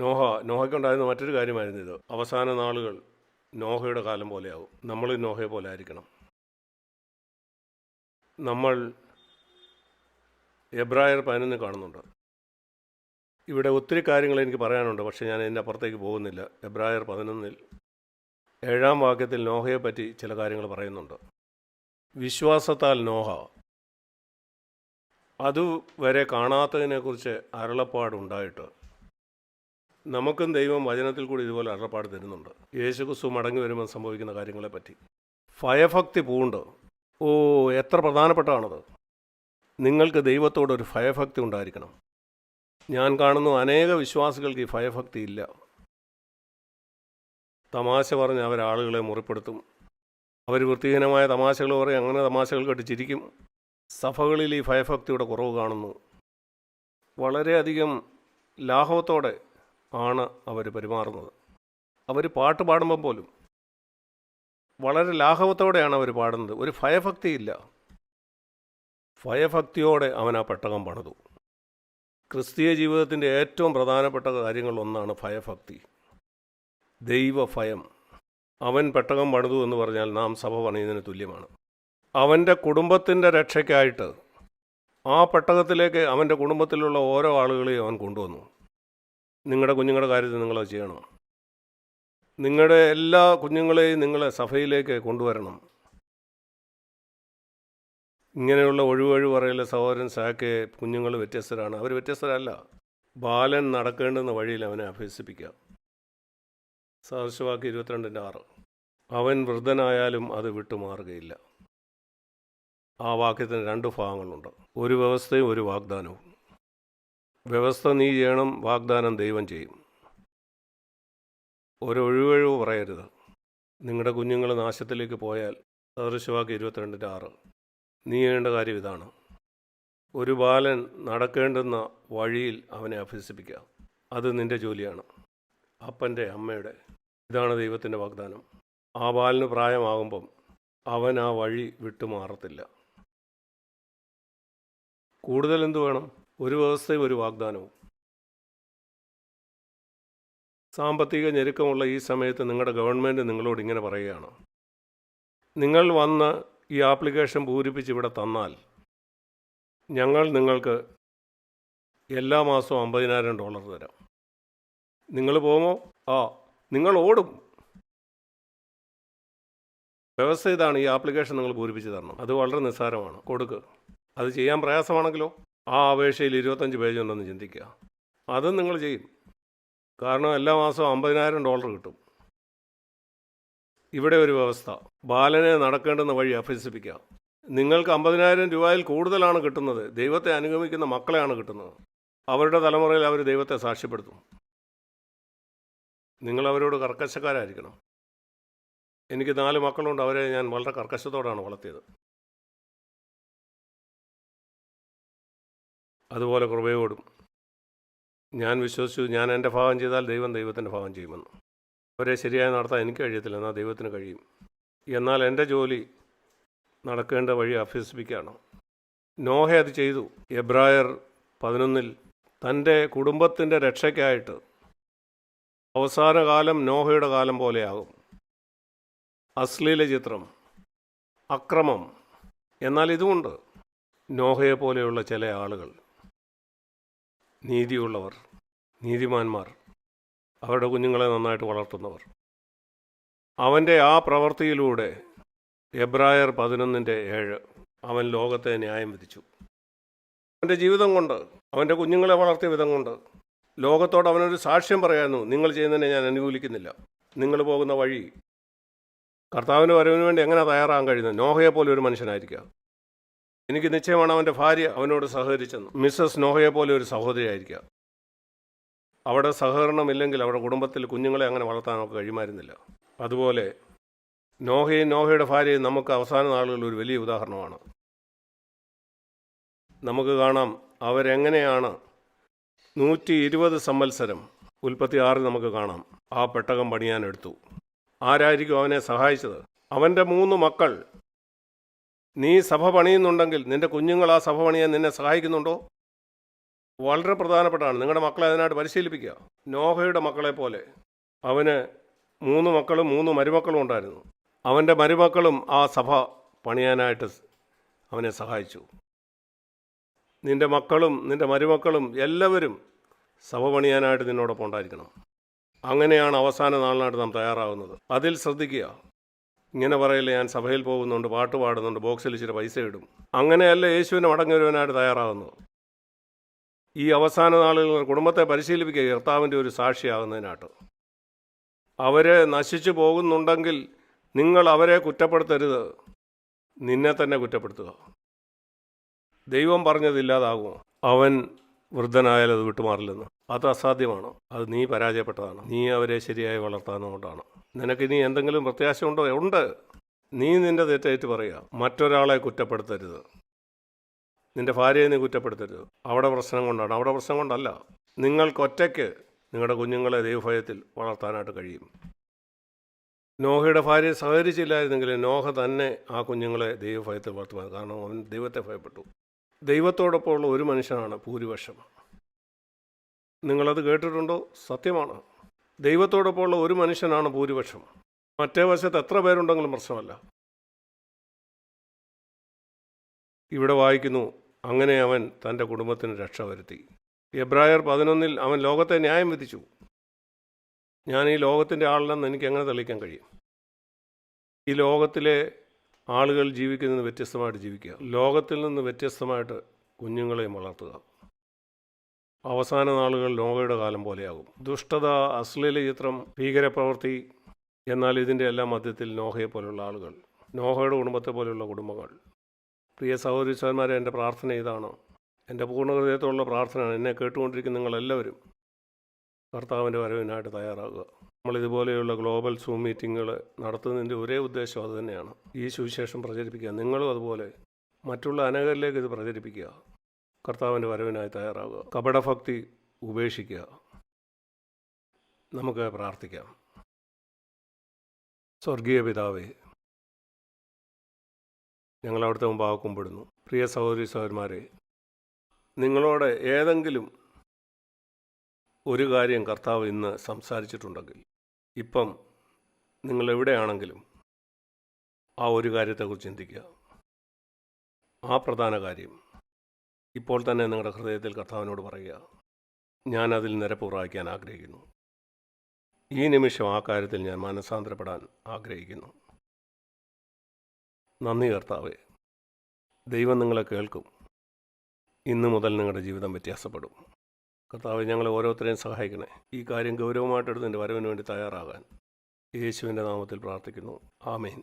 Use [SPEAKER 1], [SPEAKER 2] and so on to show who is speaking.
[SPEAKER 1] നോഹ നോഹയ്ക്ക് ഉണ്ടായിരുന്ന മറ്റൊരു കാര്യമായിരുന്നു ഇത്. അവസാന നാളുകൾ നോഹയുടെ കാലം പോലെയാവും. നമ്മൾ നോഹയെ പോലെ ആയിരിക്കണം. നമ്മൾ എബ്രായർ പതിനൊന്ന് കാണുന്നുണ്ട്. ഇവിടെ ഒത്തിരി കാര്യങ്ങൾ എനിക്ക് പറയാനുണ്ട് പക്ഷേ ഞാൻ എന്റെ അപ്പുറത്തേക്ക് പോകുന്നില്ല. എബ്രായർ പതിനൊന്നിൽ ഏഴാം വാക്യത്തിൽ നോഹയെ പറ്റി ചില കാര്യങ്ങൾ പറയുന്നുണ്ട്. വിശ്വാസത്താൽ നോഹ. അതുവരെ കാണാത്തതിനെക്കുറിച്ച് അരുളപ്പാടുണ്ടായിട്ട് നമുക്കും ദൈവം വചനത്തിൽ കൂടി ഇതുപോലെ അറപ്പാട് തരുന്നുണ്ട്. യേശുക്രിസ്തു മടങ്ങി വരുമ്പോൾ സംഭവിക്കുന്ന കാര്യങ്ങളെപ്പറ്റി. ഭയഭക്തി പൂണ്ട്. ഓ എത്ര പ്രധാനപ്പെട്ടതാണത് നിങ്ങൾക്ക് ദൈവത്തോടൊരു ഭയഭക്തി ഉണ്ടായിരിക്കണം. ഞാൻ കാണുന്നു അനേക വിശ്വാസികൾക്ക് ഈ ഭയഭക്തി ഇല്ല. തമാശ പറഞ്ഞ് അവർ ആളുകളെ മുറിപ്പെടുത്തും. അവർ വൃത്തിഹീനമായ തമാശകൾ പറയും അങ്ങനെ തമാശകൾ കേട്ട് ചിരിക്കും സഭകളിൽ ഈ ഭയഭക്തിയുടെ കുറവ് കാണുന്നു. വളരെയധികം ലാഘവത്തോടെ ആണ് അവർ പെരുമാറുന്നത്. അവർ പാട്ട് പാടുമ്പം പോലും വളരെ ലാഘവത്തോടെയാണ് അവർ പാടുന്നത്. ഒരു ഭയഭക്തിയില്ല. ഭയഭക്തിയോടെ അവൻ ആ പെട്ടകം പണിതു. ക്രിസ്തീയ ജീവിതത്തിന്റെ ഏറ്റവും പ്രധാനപ്പെട്ട കാര്യങ്ങളൊന്നാണ് ഭയഭക്തി. ദൈവഭയം. അവൻ പെട്ടകം പണിതു എന്ന് പറഞ്ഞാൽ നാം സഭ പണിയുന്നതിന് തുല്യമാണ്. അവന്റെ കുടുംബത്തിന്റെ രക്ഷയ്ക്കായിട്ട് ആ പെട്ടകത്തിലേക്ക് അവന്റെ കുടുംബത്തിലുള്ള ഓരോ ആളുകളെയും അവൻ കൊണ്ടുവന്നു. നിങ്ങളുടെ കുഞ്ഞുങ്ങളുടെ കാര്യത്തിൽ നിങ്ങളത് ചെയ്യണം. നിങ്ങളുടെ എല്ലാ കുഞ്ഞുങ്ങളെയും നിങ്ങളെ സഭയിലേക്ക് കൊണ്ടുവരണം. ഇങ്ങനെയുള്ള ഒഴിവൊഴി പറയലെ സഹോദരൻ സാക്കെ കുഞ്ഞുങ്ങൾ വ്യത്യസ്തരാണ്. അവർ വ്യത്യസ്തരല്ല. ബാലൻ നടക്കേണ്ടുന്ന വഴിയിൽ അവനെ അഭ്യസിപ്പിക്കുക സദൃശവാക്ക് ഇരുപത്തിരണ്ടിന്റെ ആറ്. അവൻ വൃദ്ധനായാലും അത് വിട്ടുമാറുകയില്ല. ആ വാക്യത്തിന് രണ്ട് ഭാഗങ്ങളുണ്ട്. ഒരു വ്യവസ്ഥയും ഒരു വാഗ്ദാനവും. വ്യവസ്ഥ നീ ചെയ്യണം വാഗ്ദാനം ദൈവം ചെയ്യും. ഒരു ഒഴിവഴിവ് പറയരുത്. നിങ്ങളുടെ കുഞ്ഞുങ്ങൾ നാശത്തിലേക്ക് പോയാൽ സദൃശവാക്ക് ഇരുപത്തിരണ്ടിന്റെ ആറ്. നീ ചെയ്യേണ്ട കാര്യം ഇതാണ്. ഒരു ബാലൻ നടക്കേണ്ടുന്ന വഴിയിൽ അവനെ അഭ്യസിപ്പിക്കുക. അത് നിന്റെ ജോലിയാണ്. അപ്പന്റെ അമ്മയുടെ. ഇതാണ് ദൈവത്തിന്റെ വാഗ്ദാനം. ആ ബാലന് പ്രായമാകുമ്പം അവൻ ആ വഴി വിട്ടുമാറത്തില്ല. കൂടുതൽ എന്തു വേണം? ഒരു വ്യവസ്ഥയും ഒരു വാഗ്ദാനവും. സാമ്പത്തിക ഞെരുക്കമുള്ള ഈ സമയത്ത് നിങ്ങളുടെ ഗവൺമെന്റ് നിങ്ങളോട് ഇങ്ങനെ പറയുകയാണ്. നിങ്ങൾ വന്ന് ഈ ആപ്ലിക്കേഷൻ പൂരിപ്പിച്ച് ഇവിടെ തന്നാൽ ഞങ്ങൾ നിങ്ങൾക്ക് എല്ലാ മാസവും അമ്പതിനായിരം ഡോളർ തരാം. നിങ്ങൾ പോകുമോ? ആ നിങ്ങൾ ഓടും. വ്യവസ്ഥ ഇതാണ് ഈ ആപ്ലിക്കേഷൻ നിങ്ങൾ പൂരിപ്പിച്ച് തരണം. അത് വളരെ നിസ്സാരമാണ്. കൊടുക്കുക അത് ചെയ്യാൻ പ്രയാസമാണെങ്കിലോ? ആ അപേക്ഷയിൽ ഇരുപത്തഞ്ച് പേജ് ഉണ്ടെന്ന് ചിന്തിക്കുക. അതും നിങ്ങൾ ചെയ്യും. കാരണം എല്ലാ മാസവും അമ്പതിനായിരം ഡോളർ കിട്ടും. ഇവിടെ ഒരു വ്യവസ്ഥ. ബാലനെ നടക്കേണ്ടുന്ന വഴി അഭ്യസിപ്പിക്കുക. നിങ്ങൾക്ക് അമ്പതിനായിരം രൂപയിൽ കൂടുതലാണ് കിട്ടുന്നത്. ദൈവത്തെ അനുഗമിക്കുന്ന മക്കളെയാണ് കിട്ടുന്നത്. അവരുടെ തലമുറയിൽ അവർ ദൈവത്തെ സാക്ഷ്യപ്പെടുത്തും. നിങ്ങൾ അവരോട് കർക്കശക്കാരായിരിക്കണം. എനിക്ക് നാല് മക്കളുണ്ട്. അവരെ ഞാൻ വളരെ കർക്കശത്തോടാണ് വളർത്തിയത്. അതുപോലെ കൃപയോടും. ഞാൻ വിശ്വസിച്ചു ഞാൻ എന്റെ ഭാവം ചെയ്താൽ ദൈവം ദൈവത്തിന്റെ ഭാവം ചെയ്യുമെന്ന്. അവരെ ശരിയായി നടത്താൻ എനിക്ക് കഴിയത്തില്ല എന്നാൽ ദൈവത്തിന് കഴിയും. എന്നാൽ എന്റെ ജോലി നടക്കേണ്ട വഴി അഭ്യസിപ്പിക്കുകയാണ്. നോഹ അത് ചെയ്തു. എബ്രായർ പതിനൊന്നിൽ തന്റെ കുടുംബത്തിന്റെ രക്ഷയ്ക്കായിട്ട് അവസാന കാലം നോഹയുടെ കാലം പോലെയാകും. അശ്ലീല ചിത്രം അക്രമം എന്നാൽ ഇതുമുണ്ട്. നോഹയെ പോലെയുള്ള ചില ആളുകൾ. നീതിയുള്ളവർ നീതിമാന്മാർ അവരുടെ കുഞ്ഞുങ്ങളെ നന്നായിട്ട് വളർത്തുന്നവർ. അവന്റെ ആ പ്രവൃത്തിയിലൂടെ എബ്രായർ പതിനൊന്നിന്റെ ഏഴ് അവൻ ലോകത്തെ ന്യായം വിധിച്ചു. അവന്റെ ജീവിതം കൊണ്ട് അവന്റെ കുഞ്ഞുങ്ങളെ വളർത്തിയ വിധം കൊണ്ട് ലോകത്തോട് അവനൊരു സാക്ഷ്യം പറയായിരുന്നു നിങ്ങൾ ചെയ്യുന്നതിനെ ഞാൻ അനുകൂലിക്കുന്നില്ല. നിങ്ങൾ പോകുന്ന വഴി കർത്താവിന്റെ വരവിന് വേണ്ടി എങ്ങനെ തയ്യാറാകാൻ കഴിയുന്നത്? നോഹയെ പോലെ ഒരു മനുഷ്യനായിരിക്കുക. എനിക്ക് നിശ്ചയമാണ് അവന്റെ ഭാര്യ അവനോട് സഹകരിച്ചെന്ന്. മിസ്സസ് നോഹയെ പോലെ ഒരു സഹോദരിയായിരിക്കുക അവിടെ സഹകരണമില്ലെങ്കിൽ അവിടെ കുടുംബത്തിൽ കുഞ്ഞുങ്ങളെ അങ്ങനെ വളർത്താൻ നമുക്ക് കഴിയുമായിരുന്നില്ല. അതുപോലെ നോഹയും നോഹയുടെ ഭാര്യയും നമുക്ക് അവസാന നാളുകളിൽ ഒരു വലിയ ഉദാഹരണമാണ്. നമുക്ക് കാണാം അവരെങ്ങനെയാണ് നൂറ്റി ഇരുപത് സംവത്സരം ഉൽപ്പത്തി ആറിൽ നമുക്ക് കാണാം. ആ പെട്ടകം പണിയാനെടുത്തു ആരായിരിക്കും അവനെ സഹായിച്ചത്? അവന്റെ മൂന്ന് മക്കൾ നീ സഭ പണിയുന്നുണ്ടെങ്കിൽ നിന്റെ കുഞ്ഞുങ്ങൾ ആ സഭ പണിയാൻ നിന്നെ സഹായിക്കുന്നുണ്ടോ? വളരെ പ്രധാനപ്പെട്ടാണ്. നിങ്ങളുടെ മക്കളെ അതിനായിട്ട് പരിശീലിപ്പിക്കുക. നോഹയുടെ മക്കളെ പോലെ. അവന് മൂന്ന് മക്കളും മൂന്ന് മരുമക്കളും ഉണ്ടായിരുന്നു. അവന്റെ മരുമക്കളും ആ സഭ പണിയാനായിട്ട് അവനെ സഹായിച്ചു. നിന്റെ മക്കളും നിന്റെ മരുമക്കളും എല്ലാവരും സഭ പണിയാനായിട്ട് നിന്നോടൊപ്പം ഉണ്ടായിരിക്കണം. അങ്ങനെയാണ് അവസാന നാളിനായിട്ട് നാം തയ്യാറാകുന്നത് അതിൽ ശ്രദ്ധിക്കുക. ഇങ്ങനെ പറയില്ല ഞാൻ സഭയിൽ പോകുന്നുണ്ട് പാട്ട് പാടുന്നുണ്ട് ബോക്സിൽ ഇച്ചിരി പൈസ ഇടും. അങ്ങനെയല്ല യേശുവിനെ മടങ്ങി വരുവാനായിട്ട് തയ്യാറാകുന്നത് ഈ അവസാന നാളുകൾ കുടുംബത്തെ പരിശീലിപ്പിക്കുക കർത്താവിന്റെ ഒരു സാക്ഷിയാകുന്നതിനായിട്ട്. അവരെ നശിച്ചു പോകുന്നുണ്ടെങ്കിൽ നിങ്ങൾ അവരെ കുറ്റപ്പെടുത്തരുത്. നിന്നെ തന്നെ കുറ്റപ്പെടുത്തുക. ദൈവം പറഞ്ഞതില്ലാതാകുമോ അവൻ വൃദ്ധനായാൽ അത് വിട്ടുമാറില്ലെന്ന്? അത് അസാധ്യമാണ്? അത് നീ പരാജയപ്പെട്ടതാണ്? നീ അവരെ ശരിയായി വളർത്താനുകൊണ്ടാണ് നിനക്ക് ഇനി എന്തെങ്കിലും പ്രത്യാശ ഉണ്ടോ? ഉണ്ട്. നീ നിന്റെ തെറ്റേറ്റ് പറയുക. മറ്റൊരാളെ കുറ്റപ്പെടുത്തരുത്. നിന്റെ ഭാര്യയെ നീ കുറ്റപ്പെടുത്തരുത്. അവിടെ പ്രശ്നം കൊണ്ടാണ്. അവിടെ പ്രശ്നം കൊണ്ടല്ല. നിങ്ങൾക്കൊറ്റയ്ക്ക് നിങ്ങളുടെ കുഞ്ഞുങ്ങളെ ദൈവഭയത്തിൽ വളർത്താനായിട്ട് കഴിയും. നോഹയുടെ ഭാര്യ സഹകരിച്ചില്ലായിരുന്നെങ്കിൽ നോഹ തന്നെ ആ കുഞ്ഞുങ്ങളെ ദൈവഭയത്തിൽ വളർത്തുവാൻ കാരണം അവൻ ദൈവത്തെ ഭയപ്പെട്ടു. ദൈവത്തോടൊപ്പമുള്ള ഒരു മനുഷ്യനാണ് ഭൂരിപക്ഷം. നിങ്ങളത് കേട്ടിട്ടുണ്ടോ? സത്യമാണ്. ദൈവത്തോടൊപ്പമുള്ള ഒരു മനുഷ്യനാണ് ഭൂരിപക്ഷം. മറ്റേ വശത്ത് എത്ര പേരുണ്ടെങ്കിലും പ്രശ്നമല്ല. ഇവിടെ വായിക്കുന്നു അങ്ങനെ അവൻ തന്റെ കുടുംബത്തിന് രക്ഷ വരുത്തി. എബ്രായർ പതിനൊന്നിൽ അവൻ ലോകത്തെ ന്യായം വിധിച്ചു. ഞാൻ ഈ ലോകത്തിന്റെ ആളല്ലെന്ന് എനിക്ക് എങ്ങനെ തെളിയിക്കാൻ കഴിയും? ഈ ലോകത്തിലെ ആളുകൾ ജീവിക്കുന്നത് വ്യത്യസ്തമായിട്ട് ജീവിക്കുക. ലോകത്തിൽ നിന്ന് വ്യത്യസ്തമായിട്ട് കുഞ്ഞുങ്ങളെയും വളർത്തുക. അവസാന നാളുകൾ ലോകയുടെ കാലം പോലെയാകും. ദുഷ്ടത അശ്ലീല ചിത്രം ഭീകരപ്രവൃത്തി എന്നാൽ ഇതിന്റെ എല്ലാം മധ്യത്തിൽ നോഹയെ പോലുള്ള ആളുകൾ നോഹയുടെ കുടുംബത്തെ പോലെയുള്ള കുടുംബങ്ങൾ. പ്രിയ സഹോദരിച്ചന്മാരെ എന്റെ പ്രാർത്ഥന ഇതാണ്. എന്റെ പൂർണ ഹൃദയത്തോടുള്ള പ്രാർത്ഥനയാണ്. എന്നെ കേട്ടുകൊണ്ടിരിക്കുന്ന നിങ്ങളെല്ലാവരും കർത്താവിന്റെ വരവിനായിട്ട് തയ്യാറാകുക. നമ്മൾ ഇതുപോലെയുള്ള ഗ്ലോബൽ സൂം മീറ്റിങ്ങുകൾ നടത്തുന്നതിന്റെ ഒരേ ഉദ്ദേശം അതുതന്നെയാണ് ഈ സുവിശേഷം പ്രചരിപ്പിക്കുക. നിങ്ങളും അതുപോലെ മറ്റുള്ള അനേകരിലേക്ക് ഇത് പ്രചരിപ്പിക്കുക. കർത്താവിന്റെ വരവിനായി തയ്യാറാകുക കപടഭക്തി ഉപേക്ഷിക്കുക. നമുക്ക് പ്രാർത്ഥിക്കാം. സ്വർഗീയ പിതാവേ ഞങ്ങൾ അവിടുത്തെ മുമ്പാകെ കുമ്പിടുന്നു. പ്രിയ സഹോദരി സഹോദരന്മാരെ നിങ്ങളോട് ഏതെങ്കിലും ഒരു കാര്യം കർത്താവ് ഇന്ന് സംസാരിച്ചിട്ടുണ്ടെങ്കിൽ ഇപ്പം നിങ്ങൾ എവിടെയാണെങ്കിലും ആ ഒരു കാര്യത്തെക്കുറിച്ച് ചിന്തിക്കുക. ആ പ്രധാന കാര്യം ഇപ്പോൾ തന്നെ നിങ്ങളുടെ ഹൃദയത്തിൽ കർത്താവിനോട് പറയുക ഞാനതിൽ അതിൽ നിരപ്പുറായിക്കാൻ ആഗ്രഹിക്കുന്നു. ഈ നിമിഷം ആ കാര്യത്തിൽ ഞാൻ മനസ്സാന്തരപ്പെടാൻ ആഗ്രഹിക്കുന്നു. നന്ദി കർത്താവേ. ദൈവം നിങ്ങളെ കേൾക്കും. ഇന്നു മുതൽ നിങ്ങളുടെ ജീവിതം വ്യത്യാസപ്പെടും. കർത്താവ് ഞങ്ങളെ ഓരോരുത്തരെയും സഹായിക്കണേ. ഈ കാര്യം ഗൗരവമായിട്ടെടുത്ത് എന്റെ വരവിന് വേണ്ടി തയ്യാറാകാൻ. യേശുവിന്റെ നാമത്തിൽ പ്രാർത്ഥിക്കുന്നു. ആമേൻ.